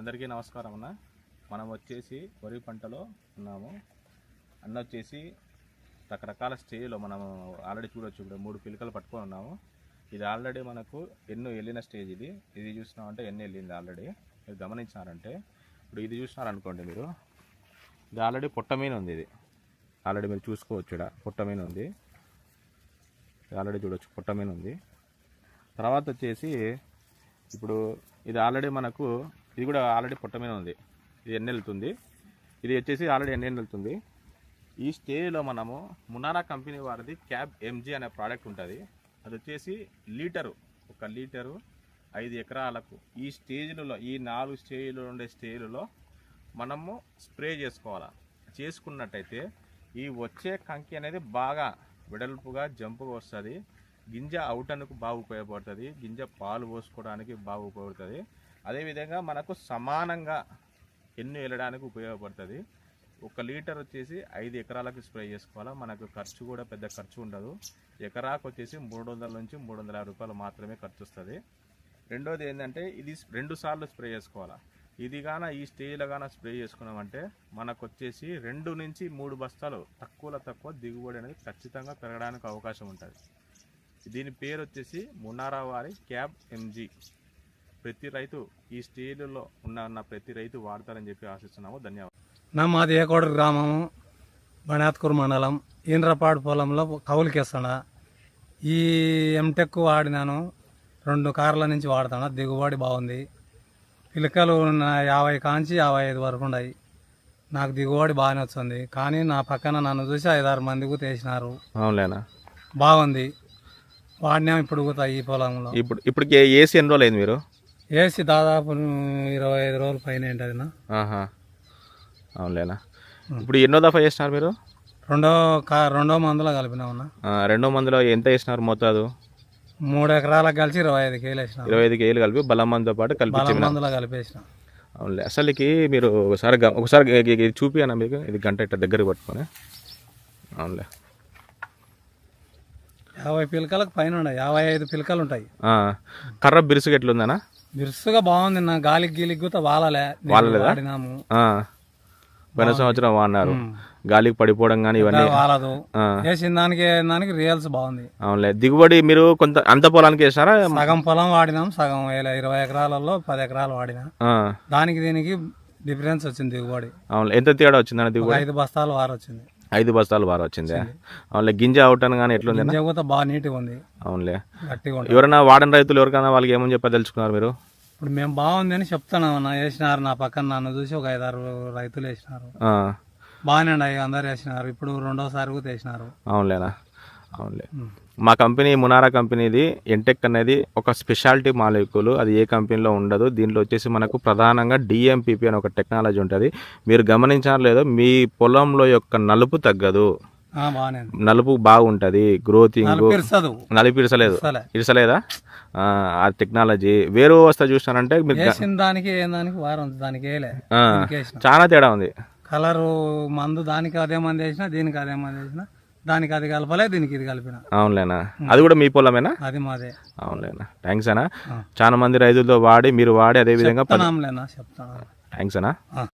అందరికీ నమస్కారం అన్న. మనం వచ్చేసి వరి పంటలో ఉన్నాము. అన్న వచ్చేసి రకరకాల స్టేజ్లో మనం ఆల్రెడీ చూడొచ్చు ఇప్పుడు మూడు పిలకలు పట్టుకొని ఉన్నాము. ఇది ఆల్రెడీ మనకు ఎన్నో వెళ్ళిన స్టేజ్ ఇది. ఇది చూసినామంటే ఎన్ని వెళ్ళింది ఆల్రెడీ? మీరు గమనించారంటే ఇప్పుడు ఇది చూసినారనుకోండి మీరు. ఇది ఆల్రెడీ పొట్టమీన ఉంది ఇది. ఆల్రెడీ మీరు చూసుకోవచ్చు ఇక్కడ. పొట్టమీన ఉంది. ఇది ఆల్రెడీ చూడొచ్చు. పొట్టమీన ఉంది. తర్వాత వచ్చేసి ఇప్పుడు ఇది ఆల్రెడీ మనకు ఇది కూడా ఆల్రెడీ పొట్ట మీద ఉంది. ఇది ఎన్ని వెళ్తుంది? ఇది వచ్చేసి ఆల్రెడీ ఎన్ని వెళ్తుంది? ఈ స్టేజ్లో మనము మునారా కంపెనీ వారిది క్యాబ్ ఎంజీ అనే ప్రోడక్ట్ ఉంటుంది. అది వచ్చేసి లీటరు ఒక లీటరు ఐదు ఎకరాలకు ఈ స్టేజ్లలో ఈ నాలుగు స్టేజ్లో ఉండే స్టేజ్లలో మనము స్ప్రే చేసుకోవాలి? చేసుకున్నట్టయితే ఈ వచ్చే కంకి అనేది బాగా వెడల్పుగా జంపుగా వస్తుంది. గింజ అవుటనుకు బాగా ఉపయోగపడుతుంది. గింజ పాలు పోసుకోవడానికి బాగా ఉపయోగపడుతుంది. అదేవిధంగా మనకు సమానంగా ఎన్ను వెళ్ళడానికి ఉపయోగపడుతుంది? ఒక లీటర్ వచ్చేసి ఐదు ఎకరాలకు స్ప్రే చేసుకోవాలా? మనకు ఖర్చు కూడా పెద్ద ఖర్చు ఉండదు. ఎకరాకు వచ్చేసి మూడు వందల నుంచి మూడు వందల రూపాయలు మాత్రమే ఖర్చు వస్తుంది. రెండోది ఏంటంటే ఇది రెండు సార్లు స్ప్రే చేసుకోవాలా? ఇది గాన ఈ స్టేజ్లో గాన స్ప్రే చేసుకున్నామంటే మనకు వచ్చేసి రెండు నుంచి మూడు బస్తాలు తక్కువలో తక్కువ దిగుబడి అనేది ఖచ్చితంగా పెరగడానికి అవకాశం ఉంటుంది. దీని పేరు వచ్చేసి మునారావారి క్యాబ్ ఎంజీ. ప్రతి రైతు ఈ స్టేజ్లో ఉన్న ఉన్న ప్రతి రైతు వాడతారని చెప్పి ఆశిస్తున్నాము. ధన్యవాదాలు. నా మాది ఏకోడు గ్రామము బణాత్కూరు మండలం ఈంద్రపాడు పొలంలో కౌలుకేస్తాడా. ఈ ఎంటెక్ వాడినాను. రెండు కార్ల నుంచి వాడుతాను దిగుబడి బాగుంది. పిలకలు నా యాభై కాంచి యాభై ఐదు వరకు ఉన్నాయి నాకు దిగుబడి బాగానే వచ్చింది. కానీ నా పక్కన నన్ను చూసి ఐదారు మంది కూడా వేసినారు. అవునులేనా? బాగుంది. వాడినాం ఇప్పుడు కూడా ఈ పొలంలో. ఇప్పుడు ఇప్పటికి ఏసీ ఎన్ని రోజులు అయింది మీరు? వేసి దాదాపు ఇరవై ఐదు రోజుల పైన నా? ఆహా. అవునులేనా. ఇప్పుడు ఎన్నో దఫా చేసినారు మీరు? రెండో కా రెండో మందులో కలిపినామన్నా రెండో మందిలో ఎంత వేసినారు మోతాదు మూడు ఎకరాలకు కలిసి ఇరవై ఐదు కేలు వేసిన. ఇరవై ఐదు కేజీలు కలిపి బలం మందితో పాటు బలం కలిపి మందులో కలిపేసిన. అవునులే. అసలుకి మీరు ఒకసారి ఒకసారి ఇది చూపియనా మీకు? ఇది గంట ఇట్ట దగ్గరికి పట్టుకొని. అవునులే. యాభై పిలకలకు పైన ఉన్నాయి. యాభై ఐదు పిలకలు ఉంటాయి. కర్ర బిరుసుగా ఎట్లుందనా బిరుసుగా బాగుంది నా గాలికి గీలికి కూడా వాలలే. నేను వాలలేదా? వాడినాము. ఆ, పోయిన సంవత్సరం వాడినారు. గాలికి పడిపోవడం కానీ ఇవన్నీ. వాలదు. వేసిన దానికి దానికి రియల్స్ బాగుంది. అవునులే. దిగుబడి మీరు కొంత అంత పొలానికి వేసారా? సగం పొలం వాడినాం సగం వేల ఇరవై ఎకరాలలో పది ఎకరాలు వాడినా. దానికి దీనికి డిఫరెన్స్ వచ్చింది దిగుబడి. అవునులే. ఎంత తేడా వచ్చిందన్న ఒక దిగుబడి? ఐదు బస్తాలు వారు వచ్చింది. ఐదు బస్తాలు బాగా వచ్చింది? అవునులే. గింజ అవుటాను కానీ ఎట్లుంది బాగా నీట్గా ఉంది. అవునులే. ఎవరైనా వాడని రైతులు ఎవరికైనా వాళ్ళకి ఏమని చెప్పదలుచుకున్నారు మీరు? ఇప్పుడు మేము బాగుంది అని చెప్తున్నాం అన్న. వేసినారు నా పక్కన నన్ను చూసి ఒక ఐదారు రైతులు వేసినారు. బాగానే ఉన్నాయి అందరు వేసినారు. ఇప్పుడు రెండోసారి కూడా వేసినారు. అవునులేనా? అవునులే. మా కంపెనీ మునారా కంపెనీది ఎంటెక్ అనేది ఒక స్పెషాలిటీ మాలిక్యూల్ అది ఏ కంపెనీలో ఉండదు. దీంట్లో వచ్చేసి మనకు ప్రధానంగా డిఎంపిపి అనే ఒక టెక్నాలజీ ఉంటుంది. మీరు గమనించారో లేదో మీ పొలంలో యొక్క నలుపు తగ్గదు. నలుపు బాగుంటుంది గ్రోతింగ్ ఇరసలేదు. ఇరుసలే. ఇరసలేదా? ఆ, టెక్నాలజీ వేరే వస్తా చూసినారంటే వేసిన దానికి దానికి వారం దానికి చాలా తేడా ఉంది. కలరు మందు దానికి అదే మంది వేసిన దీనికి అదే మంది వేసిన దానికి అది కలపలే దీనికి ఇది కలిపిన. అవునులేనా? అది కూడా మీ పొలమేనా? అది మాదే. అవునులేనా? థ్యాంక్స్ అన్నా. ఆ. చాలా మంది రైతులతో వాడి మీరు వాడి అదే విధంగా చెప్తాను. థ్యాంక్స్ అన్నా. ఆ.